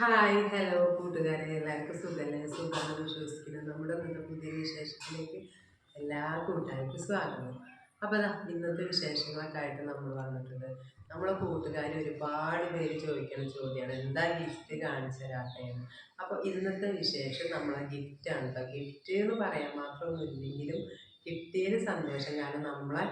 Hi hello കൂട്ടുകാരെ. എല്ലാവർക്കും സുഖമല്ലേ സുഖമാണെന്ന് വിശ്വസിക്കുന്നു. നമ്മുടെ ഇന്നത്തെ പുതിയ വിശേഷത്തിലേക്ക് എല്ലാ കൂട്ടുകാർക്കും സ്വാഗതം. അപ്പോൾ അതാ ഇന്നത്തെ വിശേഷങ്ങളൊക്കെ ആയിട്ട് നമ്മൾ വന്നിട്ടുണ്ട്. നമ്മളെ കൂട്ടുകാർ ഒരുപാട് പേര് ചോദിക്കുന്ന ചോദ്യമാണ് എന്താ ഗിഫ്റ്റ് കാണിച്ചു തരാത്തേന്ന് അപ്പോൾ ഇന്നത്തെ വിശേഷം നമ്മളെ ഗിഫ്റ്റാണ് കേട്ടോ ഗിഫ്റ്റ് എന്ന് പറയാൻ മാത്രമൊന്നും ഇല്ലെങ്കിലും കിട്ടിയതിൽ സന്തോഷം. കാരണം നമ്മളെ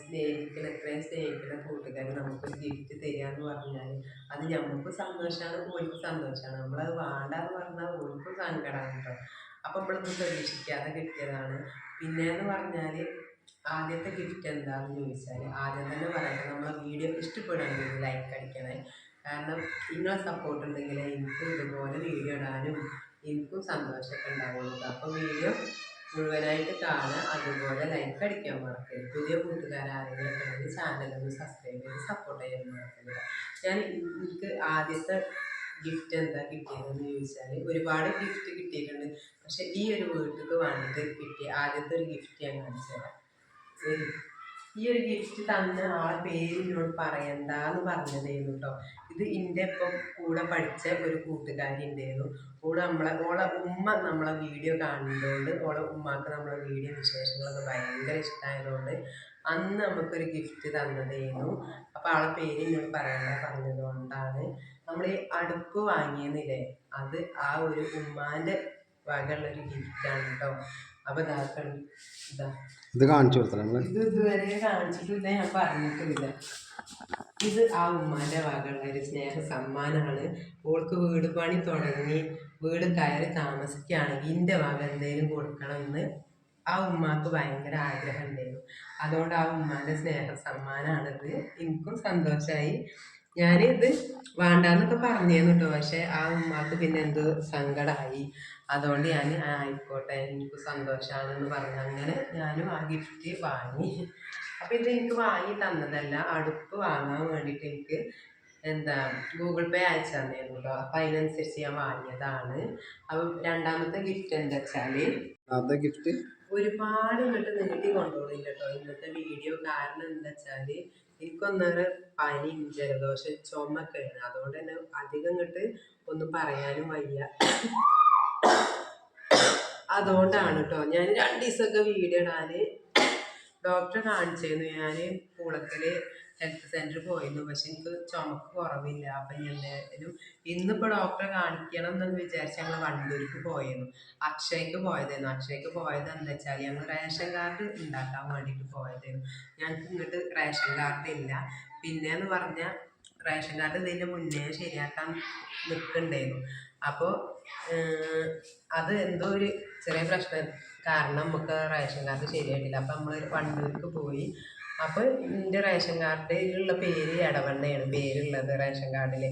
സ്നേഹിക്കുന്ന എത്രയും സ്നേഹിക്കുന്ന കൂട്ടുകാർ നമുക്കൊരു ഗിഫ്റ്റ് തരിക എന്ന് പറഞ്ഞാൽ അത് നമുക്ക് സന്തോഷമാണ് ഓൽക്കും സന്തോഷമാണ് നമ്മളത് വേണ്ടാന്ന് പറഞ്ഞാൽ ഓൽക്കും സങ്കടമാണ് കേട്ടോ അപ്പം നമ്മളൊന്നും പ്രതീക്ഷിക്കാതെ കിട്ടിയതാണ്. പിന്നെ എന്ന് പറഞ്ഞാൽ ആദ്യത്തെ ഗിഫ്റ്റ് എന്താണെന്ന് ചോദിച്ചാൽ ആദ്യം തന്നെ പറയാം. നമ്മൾ വീഡിയോ ഇഷ്ടപ്പെടുകയാണെങ്കിൽ ലൈക്ക് അടിക്കണേ. കാരണം നിങ്ങളെ സപ്പോർട്ട് ഉണ്ടെങ്കിൽ എനിക്കും ഇതുപോലെ വീഡിയോ ഇടാനും എനിക്കും സന്തോഷമൊക്കെ ഉണ്ടാവുള്ളൂ അപ്പോൾ വീഡിയോ മുഴുവനായിട്ട് കാണുക. അതുപോലെ ലൈക്ക് അടിക്കാൻ മറക്കരുത്. പുതിയ കൂട്ടുകാരാണെങ്കിൽ ചാനലൊന്ന് സബ്സ്ക്രൈബ് ചെയ്ത് സപ്പോർട്ട് ചെയ്യാൻ മറക്കരുത് ഞാൻ എനിക്ക് ആദ്യത്തെ ഗിഫ്റ്റ് എന്താ കിട്ടിയതെന്ന് ചോദിച്ചാൽ ഒരുപാട് ഗിഫ്റ്റ് കിട്ടിയിട്ടുണ്ട്. പക്ഷെ ഈ ഒരു വീട്ടിലേക്ക് വേണ്ടിയിട്ട് കിട്ടിയ ആദ്യത്തെ ഒരു ഗിഫ്റ്റ് ഞാൻ കാണിച്ചു തരാം ഈ ഒരു ഗിഫ്റ്റ് തന്ന ആളെ പേര് എന്നോട് പറയണ്ടെന്ന് പറഞ്ഞതായിരുന്നു കേട്ടോ ഇത് എന്റെ ഇപ്പം കൂടെ പഠിച്ച ഒരു കൂട്ടുകാരി ഉണ്ടായിരുന്നു കൂടെ നമ്മളെ ഓളെ ഉമ്മ നമ്മളെ വീഡിയോ കാണുന്നതുകൊണ്ട് ഓളെ ഉമ്മാക്ക് നമ്മളെ വീഡിയോ വിശേഷങ്ങളൊക്കെ ഭയങ്കര ഇഷ്ടമായതുകൊണ്ട് അന്ന് നമുക്കൊരു ഗിഫ്റ്റ് തന്നതായിരുന്നു അപ്പം ആളെ പേര് എന്നോട് പറയണ്ട പറഞ്ഞതുകൊണ്ടാണ് നമ്മൾ ഈ അടുപ്പ് വാങ്ങിയെന്നില്ലേ അത് ആ ഒരു ഉമ്മാന്റെ വകയുള്ളൊരു ഗിഫ്റ്റാണ് കേട്ടോ ഇതാ. ഇത് കാണിച്ചു കൊടുത്തല്ലേ നമ്മൾ. ഇത് ഇതുവരെ കാണിച്ചിട്ടില്ല ഞാൻ പറഞ്ഞിട്ടില്ല ഇത് ആ ഉമ്മാന്റെ വകളുടെ ഒരു സ്നേഹ സമ്മാനമാണ്. ഓൾക്ക് വീട് പണി തുടങ്ങി വീട് കയറി താമസിക്കുകയാണെങ്കിൽ ഇന്റെ വക എന്തെങ്കിലും കൊടുക്കണമെന്ന് ആ ഉമ്മാക്ക് ഭയങ്കര ആഗ്രഹം ഉണ്ടായിരുന്നു. അതുകൊണ്ട് ആ ഉമ്മാന്റെ സ്നേഹ സമ്മാനമാണിത്. എനിക്കും സന്തോഷമായി ഞാനിത് വേണ്ടാന്നൊക്കെ പറഞ്ഞേന്നു കേട്ടോ പക്ഷെ ആ ഉമ്മാക്ക് പിന്നെ എന്തോ സങ്കടമായി അതുകൊണ്ട് ഞാൻ "ആ, ആയിക്കോട്ടെ എനിക്ക് സന്തോഷമാണെന്ന് പറഞ്ഞു. അങ്ങനെ ഞാനും ആ ഗിഫ്റ്റ് വാങ്ങി. അപ്പം ഇത് എനിക്ക് വാങ്ങി തന്നതല്ല അടുപ്പ് വാങ്ങാൻ വേണ്ടിയിട്ട് എനിക്ക് എന്താ ഗൂഗിൾ പേ അയച്ചു തന്നിരുന്നു കേട്ടോ അപ്പം അതിനനുസരിച്ച് ഞാൻ വാങ്ങിയതാണ്. അപ്പം രണ്ടാമത്തെ ഗിഫ്റ്റ് എന്താ വെച്ചാൽ ഗിഫ്റ്റ് ഒരുപാട് ഇങ്ങോട്ട് നീട്ടി കൊണ്ടുപോകില്ല കേട്ടോ ഇന്നത്തെ വീഡിയോ കാരണം എന്താ വെച്ചാൽ എനിക്കൊന്നേറെ പനിയും ജലദോഷം ചുമയൊക്കെയാണ് അതുകൊണ്ട് തന്നെ അധികം ഇങ്ങോട്ട് ഒന്നും പറയാനും വയ്യ. അതുകൊണ്ടാണ് കേട്ടോ ഞാൻ രണ്ട് ദിവസമൊക്കെ വീഡിയോ ഇടാൻ ഡോക്ടറെ കാണിച്ചിരുന്നു. ഞാൻ പൂളക്കൽ ഹെൽത്ത് സെന്ററിൽ പോയിരുന്നു. പക്ഷെ എനിക്ക് ചുമക്ക് കുറവില്ല. അപ്പം എന്തായാലും ഇന്നിപ്പോൾ ഡോക്ടറെ കാണിക്കണം എന്ന് വിചാരിച്ച് ഞങ്ങൾ വണ്ടൂർക്ക് പോയിരുന്നു. അക്ഷയ്ക്ക് പോയതായിരുന്നു. അക്ഷയ്ക്ക് പോയത് എന്താ വെച്ചാൽ ഞങ്ങൾ റേഷൻ കാർഡ് ഉണ്ടാക്കാൻ വേണ്ടിയിട്ട് പോയതായിരുന്നു. ഞങ്ങൾക്ക് ഇങ്ങോട്ട് റേഷൻ കാർഡ് ഇല്ല. പിന്നെന്ന് പറഞ്ഞാൽ റേഷൻ കാർഡ് ഇതിന്റെ മുന്നേ ശരിയാക്കാൻ നിൽക്കണ്ടായിരുന്നു അപ്പോൾ അത് എന്തോ ഒരു ചെറിയ പ്രശ്നം കാരണം നമുക്ക് റേഷൻ കാർഡ് ശരിയായിട്ടില്ല. അപ്പം നമ്മൾ വണ്ടൂർക്ക് പോയി അപ്പോൾ എന്റെ റേഷൻ കാർഡിലുള്ള പേര് ഇടവണ്ണയാണ് പേരുള്ളത് റേഷൻ കാർഡിൽ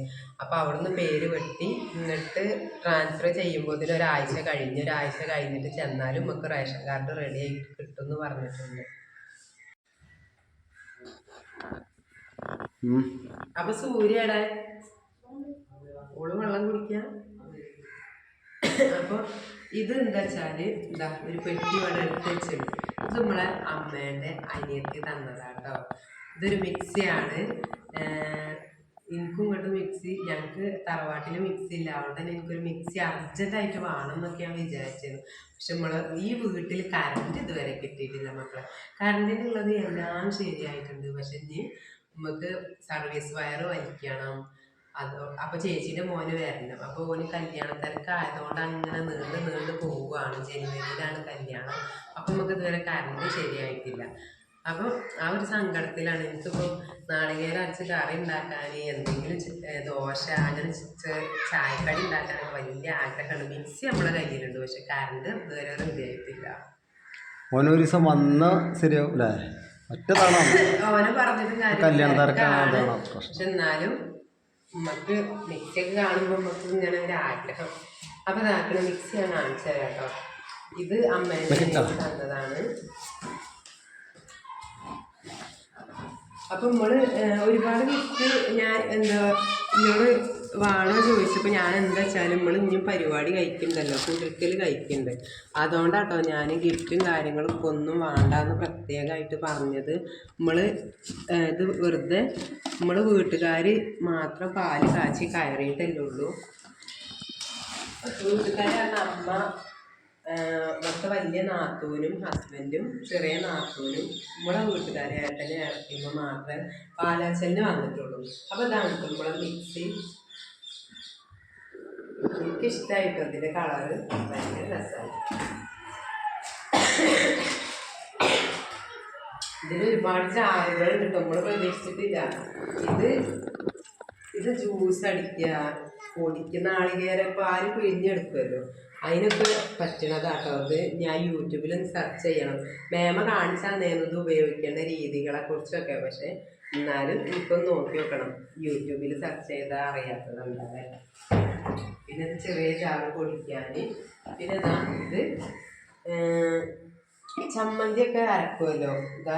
അപ്പോൾ അവിടുന്ന് പേര് വെട്ടി എന്നിട്ട് ട്രാൻസ്ഫർ ചെയ്യുമ്പോൾ ഒരാഴ്ച കഴിഞ്ഞ് ഒരാഴ്ച കഴിഞ്ഞിട്ട് ചെന്നാലും നമുക്ക് റേഷൻ കാർഡ് റെഡി ആയി കിട്ടും എന്ന് പറഞ്ഞിട്ടുണ്ട്. അപ്പൊ സൂര്യയുടെ ഓൾ വെള്ളം കുടിക്കാം അപ്പൊ ഇത് എന്താ വെച്ചാൽ എന്താ ഒരു പെട്ടി ഇവിടെ എടുത്ത് വെച്ചിട്ടുണ്ട്. ഇത് നമ്മളെ അമ്മേന്റെ അനിയത്തി തന്നതാട്ടോ. ഇതൊരു മിക്സിയാണ്. എനിക്കും ഇങ്ങോട്ട് മിക്സി ഞങ്ങൾക്ക് തറവാട്ടിൽ മിക്സി ഇല്ല അതുകൊണ്ട് തന്നെ എനിക്കൊരു മിക്സി അർജന്റായിട്ട് വേണം എന്നൊക്കെ ഞാൻ വിചാരിച്ചിരുന്നു. പക്ഷെ നമ്മൾ ഈ വീട്ടിൽ കറണ്ട് ഇതുവരെ കിട്ടിയിട്ടില്ല മക്കളെ. കറണ്ടിനുള്ളത് എല്ലാം ശരിയായിട്ടുണ്ട്. പക്ഷെ ഇനി നമുക്ക് സർവീസ് വയർ വലിക്കണം. അത് അപ്പൊ ചേച്ചിയുടെ മോന് വരണം. അപ്പൊ ഓന് കല്യാണ തിരക്കായതുകൊണ്ട് അങ്ങനെ നീണ്ട് നീണ്ട് പോവുകയാണ്. ജനുവരിയിലാണ് കല്യാണം. അപ്പൊ നമുക്ക് ഇതുവരെ കറണ്ട് ശരിയായിട്ടില്ല. അപ്പം ആ ഒരു സങ്കടത്തിലാണ് എനിക്കിപ്പോൾ നാളികേരം അരച്ച് കറി ഉണ്ടാക്കാൻ എന്തെങ്കിലും ദോശ അങ്ങനെ ചായക്കടി ഉണ്ടാക്കാനൊക്കെ വലിയ ആഗ്രഹമാണ്. മിക്സി നമ്മളെ കയ്യിലുണ്ട്. പക്ഷെ കറണ്ട് ഇതുവരെ ഉപയോഗിക്കില്ല ഓനൊരു ദിവസം വന്ന ശരിയാവും ഒറ്റ ഓനെ പറഞ്ഞിട്ട് കല്യാണ. പക്ഷെ എന്നാലും നമുക്ക് മിക്സിയൊക്കെ കാണുമ്പോൾ നമുക്ക് ഇങ്ങനെ ഒരു ആഗ്രഹം. അപ്പൊ ഇതാക്കണ മിക്സി ഞാൻ കാണിച്ചു തരാം കേട്ടോ. ഇത് അമ്മേന്റെ ഇതാ. തന്നതാണ്. അപ്പൊ നമ്മൾ ഒരുപാട് വിറ്റ് ഞാൻ എന്താ എന്നോട് വേണോ ചോദിച്ചപ്പോൾ ഞാൻ എന്താ വെച്ചാൽ നമ്മൾ ഇനിയും പരിപാടി കഴിക്കുന്നുണ്ടല്ലോ കുതിർക്കൽ കഴിക്കുന്നുണ്ട് അതുകൊണ്ടാട്ടോ ഞാൻ ഗിഫ്റ്റും കാര്യങ്ങളും ഇപ്പോൾ ഒന്നും വേണ്ടാന്ന് പ്രത്യേകമായിട്ട് പറഞ്ഞത്. നമ്മൾ ഇത് വെറുതെ നമ്മൾ വീട്ടുകാർ മാത്രം പാൽ കാച്ചി കയറിയിട്ടല്ലേ ഉള്ളൂ വീട്ടുകാരാണ് അമ്മ മൊത്തം വലിയ നാത്തൂനും ഹസ്ബൻഡും ചെറിയ നാത്തൂനും നമ്മളെ വീട്ടുകാരെ ഏട്ടനെ ഇറക്കുമ്പോൾ മാത്രമേ പാലാച്ചലിന് വന്നിട്ടുള്ളൂ. അപ്പോൾ ഇതാണ് നമ്മളെ മിക്സി എനിക്കിഷ്ടമായിട്ടോ ഇതിന്റെ കളറ്? ഭയങ്കര രസമാണ് ഇതിൽ ഒരുപാട് ചായകളുണ്ട് നമ്മൾ പ്രതീക്ഷിച്ചിട്ടില്ല. ഇത് ഇത് ജ്യൂസ് അടിക്കുക പൊടിക്ക് നാളികേര പാൽ പിഴിഞ്ഞെടുക്കുമല്ലോ അതിനൊക്കെ പറ്റണതാട്ടോ. അത് ഞാൻ യൂട്യൂബിൽ സെർച്ച് ചെയ്യണം. മേമ കാണിച്ചു തന്നേന്നു ഇത് ഉപയോഗിക്കേണ്ട രീതികളെ കുറിച്ചൊക്കെ. പക്ഷെ എന്നാലും ഇപ്പം നോക്കി നോക്കണം. യൂട്യൂബിൽ സെർച്ച് ചെയ്താൽ അറിയാത്തതുണ്ടാവേ പിന്നെ ഇത് ചെറിയ ചാറ് പൊടിക്കാൻ പിന്നെ ഇതാ ഇത് ചമ്മന്തിയൊക്കെ അരക്കുമല്ലോ ഇതാ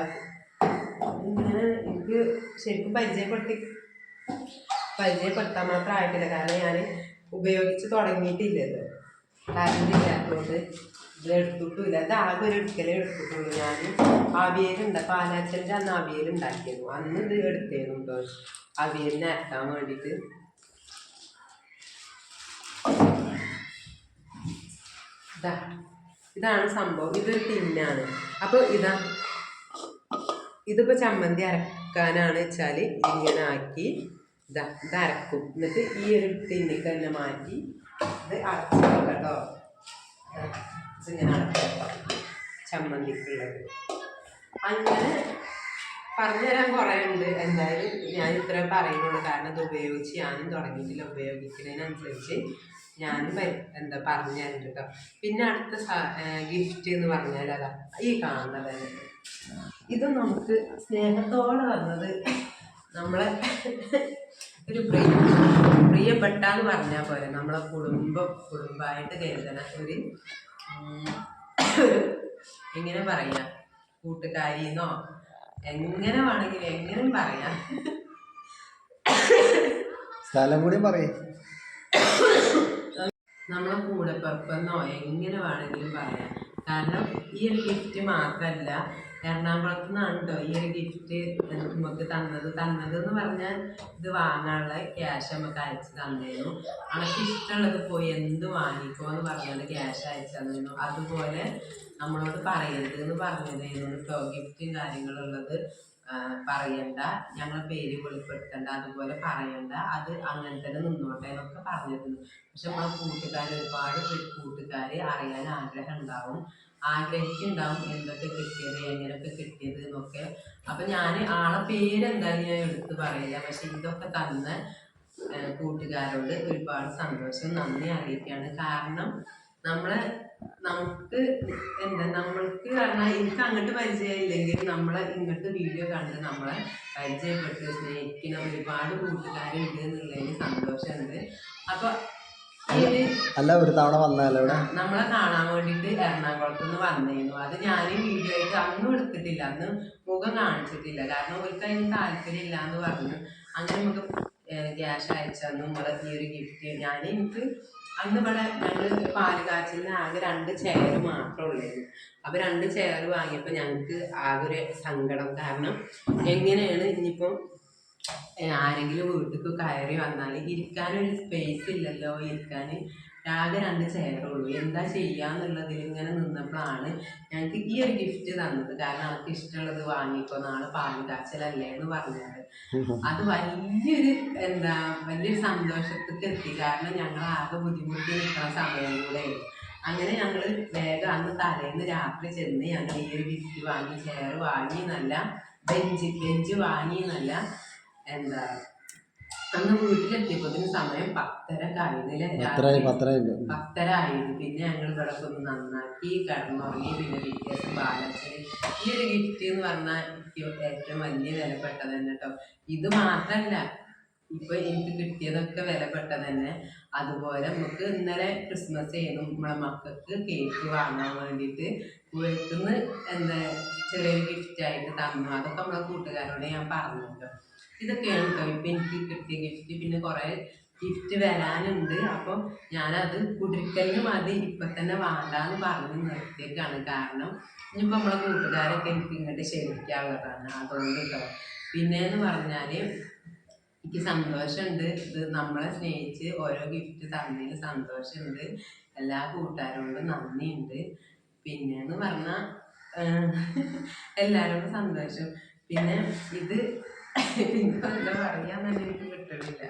ഇങ്ങനെ എനിക്ക് ശരിക്കും പരിചയപ്പെടുത്തി പരിചയപ്പെടുത്താൻ മാത്രം ആയിട്ടില്ല. കാരണം ഞാൻ ഉപയോഗിച്ച് തുടങ്ങിയിട്ടില്ലല്ലോ. ഇല്ലാത്തതുകൊണ്ട് ഇത് എടുത്തിട്ടില്ല ഇത് ആകെ ഒരു എടുക്കലേ എടുത്തിട്ടുള്ളൂ. ഞാൻ അവിയലുണ്ട്. പാലാച്ചലിന്റെ അന്ന് അവിയൽ ഉണ്ടാക്കിയിരുന്നു അന്ന് ഇത് എടുത്തേന്നു കേട്ടോ അവിയലിനെ അരക്കാൻ വേണ്ടിയിട്ട്. ഇതാ ഇതാണ് സംഭവം. ഇതൊരു ടിന്നാണ്. അപ്പോൾ ഇതാ ഇതിപ്പോൾ ചമ്മന്തി അരക്കാനാണ് വെച്ചാൽ ഇങ്ങനെ ആക്കി ഇതാ ഇത് അരക്കും. എന്നിട്ട് ഈ ഒരു ടിന്നിക്ക് തന്നെ മാറ്റി ഇത് അടച്ചു വെക്കാം കേട്ടോ. അടച്ചു ചമ്മന്തിക്കുള്ളത്. അങ്ങനെ പറഞ്ഞുതരാൻ കുറേ ഉണ്ട്. എന്തായാലും ഞാൻ ഇത്ര പറയുന്നുള്ളൂ. കാരണം ഇത് ഉപയോഗിച്ച് ഞാനും തുടങ്ങിയിട്ടില്ല. ഉപയോഗിക്കുന്നതിനനുസരിച്ച് പരി- എന്താ പറഞ്ഞു തരുന്നുണ്ട് പിന്നെ അടുത്ത ഗിഫ്റ്റ് എന്ന് പറഞ്ഞാൽ അതാ ഈ കാണുന്നത്. ഇത് നമുക്ക് സ്നേഹത്തോടെ തന്നത് നമ്മളെ ഒരു പ്രിയ പ്രിയപ്പെട്ടാന്ന് പറഞ്ഞാൽ പോലെ നമ്മളെ കുടുംബം കുടുംബമായിട്ട് കരുതണ ഒരു എങ്ങനെ പറയാ. കൂട്ടുകാരിന്നോ എങ്ങനെ വേണമെങ്കിലും എങ്ങനെ പറയാം. സ്ഥലം കൂടി പറയും. നമ്മളെ കൂടെപ്പിറപ്പെന്നോ എങ്ങനെ വേണമെങ്കിലും പറയാം. കാരണം ഈ ഒരു ഗിഫ്റ്റ് മാത്രമല്ല എറണാകുളത്ത് നിന്നാണ് കേട്ടോ ഈ ഒരു ഗിഫ്റ്റ് നമുക്ക് തന്നത്. തന്നത് എന്ന് പറഞ്ഞാൽ ഇത് വാങ്ങാനുള്ള ക്യാഷ് നമുക്ക് അയച്ച് തന്നിരുന്നു നമുക്ക് ഇഷ്ടമുള്ളത് പോയി എന്ത് വാങ്ങിക്കോ എന്ന് പറഞ്ഞാൽ ക്യാഷ് അയച്ചു തന്നിരുന്നു അതുപോലെ നമ്മളോട് പറയരുത് എന്ന് പറഞ്ഞതായിരുന്നു കേട്ടോ ഗിഫ്റ്റും കാര്യങ്ങളുള്ളത് പറയണ്ട. ഞങ്ങളെ പേര് വെളിപ്പെടുത്തണ്ട അതുപോലെ പറയണ്ട. അത് അങ്ങനെ തന്നെ നിന്നോട്ടെ എന്നൊക്കെ പറഞ്ഞിരുന്നു. പക്ഷെ നമ്മളെ കൂട്ടുകാർ ഒരുപാട് കൂട്ടുകാർ അറിയാൻ ആഗ്രഹം ഉണ്ടാവും. ആഗ്രഹിക്കുന്നുണ്ടാവും എന്തൊക്കെ കിട്ടിയത് എങ്ങനെയൊക്കെ കിട്ടിയത് എന്നൊക്കെ. അപ്പൊ ഞാൻ ആളെ പേരെന്തായാലും ഞാൻ എടുത്ത് പറയില്ല. പക്ഷെ ഇതൊക്കെ തന്ന കൂട്ടുകാരോട് ഒരുപാട് സന്തോഷം നന്ദി അറിയിക്കുകയാണ് കാരണം നമ്മളെ നമുക്ക് എന്താ നമ്മൾക്ക് പറഞ്ഞാൽ എനിക്ക് അങ്ങോട്ട് പരിചയമില്ലെങ്കിൽ നമ്മളെ ഇങ്ങോട്ട് വീഡിയോ കണ്ട് നമ്മളെ പരിചയപ്പെട്ട് സ്നേഹിക്കുന്ന ഒരുപാട് കൂട്ടുകാരുണ്ട് എന്നുള്ളതിന് സന്തോഷമുണ്ട്. അപ്പൊ അല്ല ഒരു തവണ വന്നാലോ നമ്മളെ കാണാൻ വേണ്ടിട്ട് എറണാകുളത്ത് നിന്ന് വന്നിരുന്നു. അത് ഞാൻ വീഡിയോ ആയിട്ട് അന്നും എടുത്തിട്ടില്ല അന്ന് മുഖം കാണിച്ചിട്ടില്ല. കാരണം ഒരു അതിന് താല്പര്യം ഇല്ല എന്ന് പറഞ്ഞു. അങ്ങനെ നമുക്ക് ക്യാഷ് അയച്ചു നമ്മളെ ഈ ഒരു ഗിഫ്റ്റ് ഞാൻ എനിക്ക് അന്ന് ഇവിടെ ഞങ്ങൾ പാലുകാച്ചിൽ നിന്ന് ആകെ രണ്ട് ചെയർ മാത്രമേ ഉള്ളായിരുന്നു. അപ്പോൾ രണ്ട് ചെയർ വാങ്ങിയപ്പോൾ ഞങ്ങൾക്ക് ആകെ ഒരു സങ്കടം കാരണം എങ്ങനെയാണ് ഇനിയിപ്പം ആരെങ്കിലും വീട്ടിലേക്ക് കയറി വന്നാൽ ഇരിക്കാനൊരു സ്പേസ് ഇല്ലല്ലോ ഇരിക്കാൻ ആകെ രണ്ട് ചെയറുള്ളൂ. എന്താ ചെയ്യാന്നുള്ളതിൽ ഇങ്ങനെ നിന്നപ്പോഴാണ് ഞങ്ങൾക്ക് ഈ ഒരു ഗിഫ്റ്റ് തന്നത്. കാരണം അവർക്ക് ഇഷ്ടമുള്ളത് വാങ്ങിക്കോ നാളെ പാൽ കാച്ചലല്ലേ എന്ന് പറഞ്ഞത് അത് വലിയൊരു എന്താ വലിയൊരു സന്തോഷത്തേക്ക് എത്തി. കാരണം ഞങ്ങൾ ആകെ ബുദ്ധിമുട്ടി നിൽക്കുന്ന സമയം കൂടെ അങ്ങനെ ഞങ്ങൾ വേഗം അന്ന് തലേന്ന് രാത്രി ചെന്ന് ഞങ്ങൾ ഈ ഒരു ഗിഫ്റ്റ് വാങ്ങി ചെയർ വാങ്ങി എന്നല്ല ബെഞ്ച് ബെഞ്ച് വാങ്ങി എന്നല്ല എന്താ അന്ന് വീട്ടിലെത്തിയപ്പോഴത്തേന് സമയം പത്തര കഴിഞ്ഞില്ലേ പത്തര ആയിരുന്നു പിന്നെ ഞങ്ങൾ ഇവിടെ ഒന്ന് നന്നാക്കി കിടന്നുറങ്ങി. പിന്നെ വിദ്യാസം ബാലൻസിൽ ഈ ഒരു ഗിഫ്റ്റ് എന്ന് പറഞ്ഞാൽ ഏറ്റവും വലിയ വിലപ്പെട്ടത് തന്നെ കേട്ടോ ഇത് മാത്രല്ല ഇപ്പൊ എനിക്ക് കിട്ടിയതൊക്കെ വിലപ്പെട്ട തന്നെ. അതുപോലെ നമുക്ക് ഇന്നലെ ക്രിസ്മസ് ചെയ്യുന്നു നമ്മളെ മക്കൾക്ക് കേക്ക് വാങ്ങാൻ വേണ്ടിയിട്ട് വീട്ടിൽ എന്താ ചെറിയൊരു ഗിഫ്റ്റ് ആയിട്ട് തന്നു. അതൊക്കെ നമ്മളെ കൂട്ടുകാരോട് ഞാൻ പറഞ്ഞു കേട്ടോ ഇതൊക്കെയാണ് കേട്ടോ ഇപ്പൊ എനിക്ക് കിട്ടിയ ഗിഫ്റ്റ് പിന്നെ കുറേ ഗിഫ്റ്റ് വരാനുണ്ട്. അപ്പം ഞാനത് കുടിരിക്കലിന് മതി ഇപ്പം തന്നെ വേണ്ടാന്ന് പറഞ്ഞ് നിർത്തിയേക്കാണ്. കാരണം ഇനിയിപ്പോൾ നമ്മളെ കൂട്ടുകാരൊക്കെ എനിക്ക് ഇങ്ങോട്ട് ക്ഷണിക്കാനുള്ളതാണ്. അതുകൊണ്ട് കേട്ടോ പിന്നെന്ന് പറഞ്ഞാൽ എനിക്ക് സന്തോഷമുണ്ട് ഇത് നമ്മളെ സ്നേഹിച്ച് ഓരോ ഗിഫ്റ്റ് തന്നതിന് സന്തോഷമുണ്ട് എല്ലാ കൂട്ടുകാരോടും നന്ദിയുണ്ട്. പിന്നെന്ന് പറഞ്ഞാൽ എല്ലാവരോടും സന്തോഷം. പിന്നെ ഇത് എനിക്ക് കിട്ടണില്ല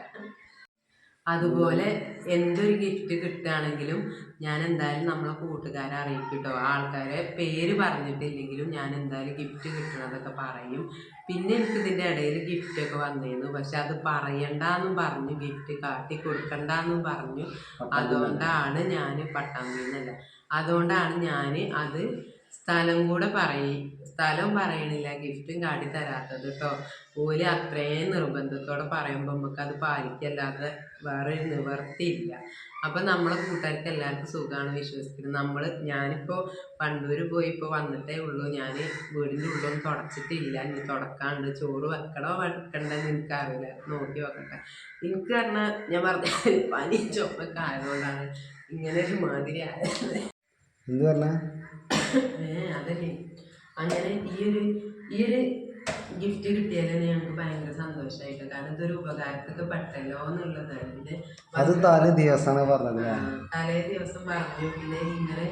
അതുപോലെ എന്തൊരു ഗിഫ്റ്റ് കിട്ടുകയാണെങ്കിലും ഞാൻ എന്തായാലും നമ്മളെ കൂട്ടുകാരെ അറിയിക്കും കേട്ടോ ആൾക്കാരെ പേര് പറഞ്ഞിട്ടില്ലെങ്കിലും ഞാൻ എന്തായാലും ഗിഫ്റ്റ് കിട്ടണതൊക്കെ പറയും. പിന്നെ എനിക്ക് ഇതിന്റെ ഇടയിൽ ഗിഫ്റ്റൊക്കെ വന്നിരുന്നു പക്ഷെ അത് പറയണ്ടെന്നും പറഞ്ഞു ഗിഫ്റ്റ് കാട്ടി കൊടുക്കണ്ടെന്നും പറഞ്ഞു. അതുകൊണ്ടാണ് ഞാൻ പട്ടാമ്പിന്നല്ല അതുകൊണ്ടാണ് ഞാൻ അത് സ്ഥലം കൂടെ പറയും. സ്ഥലം പറയണില്ല ഗിഫ്റ്റും കാട്ടി തരാത്തത് കേട്ടോ ഓൽ അത്രയും നിർബന്ധത്തോടെ പറയുമ്പോൾ നമുക്ക് അത് പാലിക്കല്ലാതെ വേറെ നിവർത്തിയില്ല. അപ്പം നമ്മളെ കൂട്ടുകാർക്ക് എല്ലാവർക്കും സുഖമാണ് വിശ്വസിക്കുന്നത്. നമ്മൾ ഞാനിപ്പോൾ പണ്ടൂർ പോയി ഇപ്പോൾ വന്നിട്ടേ ഉള്ളൂ. ഞാൻ വീടിന്റെ ഉള്ളൊന്നും തുടച്ചിട്ടില്ല. ഇനി തുടക്കാണ്ട് ചോറ് വെക്കണോ വെക്കണ്ടെന്ന് എനിക്കറിയില്ല നോക്കി വെക്കട്ടെ എനിക്ക് പറഞ്ഞാൽ ഞാൻ പറഞ്ഞ പനി ചുമക്കായതുകൊണ്ടാണ് ഇങ്ങനെ ഒരു മാതിരി ആയത്. എന്ത് പറഞ്ഞ? ഏ അതല്ലേ. അങ്ങനെ ഈ ഒരു ഈ ഒരു ഗിഫ്റ്റ് കിട്ടിയാലും ഞങ്ങൾക്ക് ഭയങ്കര സന്തോഷമായിട്ട് കാരണം ഇതൊരു ഉപകാരത്തൊക്കെ പെട്ടല്ലോ എന്നുള്ളതാണ്. പിന്നെ അത് തലേ ദിവസമാണ് പറഞ്ഞത് തലേ ദിവസം പറഞ്ഞു. പിന്നെ ഇങ്ങനെ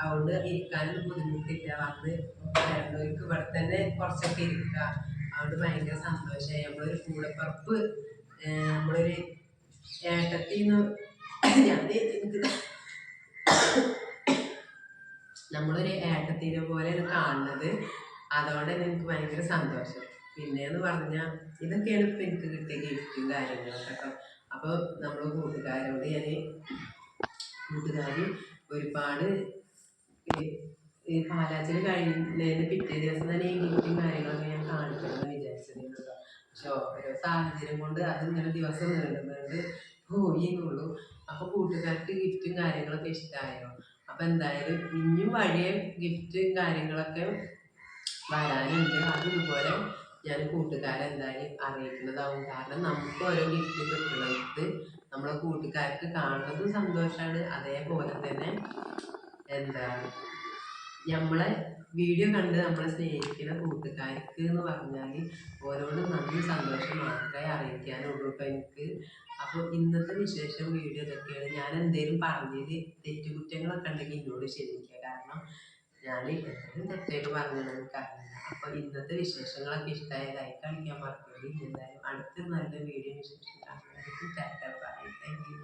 അതുകൊണ്ട് ഇരിക്കാനും ബുദ്ധിമുട്ടില്ല. വന്ന് വരണ്ടവർക്ക് ഇവിടെ തന്നെ കുറച്ചൊക്കെ ഇരിക്കുക. അതുകൊണ്ട് ഭയങ്കര സന്തോഷമായി നമ്മളൊരു കൂടപ്പറപ്പ് നമ്മളൊരു ഏട്ടത്തിന്ന് ഞാൻ എനിക്ക് നമ്മളൊരു ഏട്ടത്തിനെ പോലെയാണ് കാണുന്നത്. അതുകൊണ്ട് തന്നെ എനിക്ക് ഭയങ്കര സന്തോഷം. പിന്നെയെന്ന് പറഞ്ഞാൽ ഇതൊക്കെയാണ് ഇപ്പം എനിക്ക് കിട്ടിയ ഗിഫ്റ്റും കാര്യങ്ങളൊക്കെ കേട്ടോ അപ്പോൾ നമ്മൾ കൂട്ടുകാരോട് ഞാൻ കൂട്ടുകാർ ഒരുപാട് ഈ- പാലാച്ചിൽ കഴിയുന്നതിന് പിറ്റേ ദിവസം തന്നെ ഈ ഗിഫ്റ്റും കാര്യങ്ങളൊക്കെ ഞാൻ കാണിക്കണമെന്ന് വിചാരിച്ചിരുന്നു പക്ഷെ ഓരോ സാഹചര്യം കൊണ്ട് അതിങ്ങനെ ദിവസം നീളുന്നുണ്ട് പോയി എന്നുള്ളൂ അപ്പോൾ കൂട്ടുകാർക്ക് ഗിഫ്റ്റും കാര്യങ്ങളൊക്കെ ഇഷ്ടമായോ അപ്പോൾ എന്തായാലും ഇനിയും വഴിയെ ഗിഫ്റ്റും കാര്യങ്ങളൊക്കെ വരാനുണ്ട്. അതുപോലെ ഞാൻ കൂട്ടുകാരെ എന്തായാലും അറിയിക്കുന്നതാവും. കാരണം നമുക്ക് ഓരോ ഗിഫ്റ്റ് കിട്ടുന്നത് നമ്മളെ കൂട്ടുകാർക്ക് കാണുന്നതും സന്തോഷമാണ് അതേപോലെ തന്നെ എന്താ നമ്മളെ വീഡിയോ കണ്ട് നമ്മളെ സ്നേഹിക്കുന്ന കൂട്ടുകാർക്ക് എന്ന് പറഞ്ഞാൽ ഓരോട് നന്ദി സന്തോഷം മാത്രമേ അറിയിക്കാനുള്ളൂ ഇപ്പം എനിക്ക്. അപ്പോൾ ഇന്നത്തെ വിശേഷം വീഡിയോ ഇതൊക്കെയാണ്. ഞാൻ എന്തെങ്കിലും പറഞ്ഞതിൽ തെറ്റുകുറ്റങ്ങളൊക്കെ ഉണ്ടെങ്കിൽ എന്നോട് ക്ഷമിക്കുക. കാരണം ഞാൻ എത്രയും തെറ്റായിട്ട് പറഞ്ഞത് എനിക്കറിയില്ല അപ്പോൾ ഇന്നത്തെ വിശേഷങ്ങളൊക്കെ ഇഷ്ടമായ ലൈക്ക് അടിക്കാൻ മറക്കരുത്. എന്തായാലും അടുത്ത നല്ല വീഡിയോ വിശേഷം കാണുന്നതായിരിക്കും ടാറ്റ. Bye thank you